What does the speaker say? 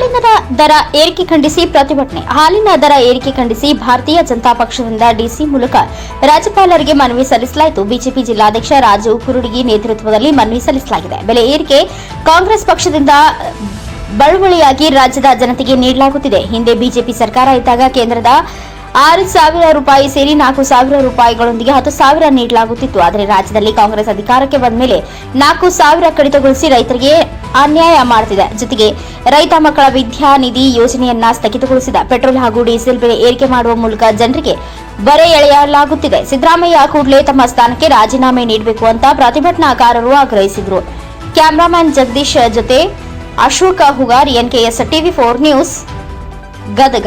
ಹಾಲಿನ ದರ ಏರಿಕೆ ಖಂಡಿಸಿ ಪ್ರತಿಭಟನೆ. ಹಾಲಿನ ದರ ಏರಿಕೆ ಖಂಡಿಸಿ ಭಾರತೀಯ ಜನತಾ ಪಕ್ಷದಿಂದ ಡಿಸಿ ಮೂಲಕ ರಾಜ್ಯಪಾಲರಿಗೆ ಮನವಿ ಸಲ್ಲಿಸಲಾಯಿತು. ಬಿಜೆಪಿ ಜಿಲ್ಲಾಧ್ಯಕ್ಷ ರಾಜು ಕುರುಡಿಗಿ ನೇತೃತ್ವದಲ್ಲಿ ಮನವಿ ಸಲ್ಲಿಸಲಾಗಿದೆ. ಬೆಲೆ ಏರಿಕೆ ಕಾಂಗ್ರೆಸ್ ಪಕ್ಷದಿಂದ ಬಳುವಳಿಯಾಗಿ ರಾಜ್ಯದ ಜನತೆಗೆ ನೀಡಲಾಗುತ್ತಿದೆ. ಹಿಂದೆ ಬಿಜೆಪಿ ಸರ್ಕಾರ ಇದ್ದಾಗ ಕೇಂದ್ರದ ಆರು ಸಾವಿರ ರೂಪಾಯಿ ಸೇರಿ ನಾಲ್ಕು ಸಾವಿರ ರೂಪಾಯಿಗಳೊಂದಿಗೆ ಹತ್ತು ಸಾವಿರ ನೀಡಲಾಗುತ್ತಿತ್ತು. ಆದರೆ ರಾಜ್ಯದಲ್ಲಿ ಕಾಂಗ್ರೆಸ್ ಅಧಿಕಾರಕ್ಕೆ ಬಂದ ಮೇಲೆ ನಾಲ್ಕು ಸಾವಿರ ಕಡಿತಗೊಳಿಸಿ ರೈತರಿಗೆ ಅನ್ಯಾಯ ಮಾಡುತ್ತಿದೆ ಜೊತೆಗೆ ರೈತ ಮಕ್ಕಳ ವಿದ್ಯಾನಿಧಿ ಯೋಜನೆಯನ್ನ ಸ್ಥಗಿತಗೊಳಿಸಿದ ಪೆಟ್ರೋಲ್ ಹಾಗೂ ಡೀಸೆಲ್ ಬೆಲೆ ಏರಿಕೆ ಮಾಡುವ ಮೂಲಕ ಜನರಿಗೆ ಬರೆ ಎಳೆಯಲಾಗುತ್ತಿದೆ. ಸಿದ್ದರಾಮಯ್ಯ ಕೂಡಲೇ ತಮ್ಮ ಸ್ಥಾನಕ್ಕೆ ರಾಜೀನಾಮೆ ನೀಡಬೇಕು ಅಂತ ಪ್ರತಿಭಟನಾಕಾರರು ಆಗ್ರಹಿಸಿದರು. ಕ್ಯಾಮರಾಮನ್ ಜಗದೀಶ್ ಜೊತೆ Ashoka Hugar N K S TV four news Gadag.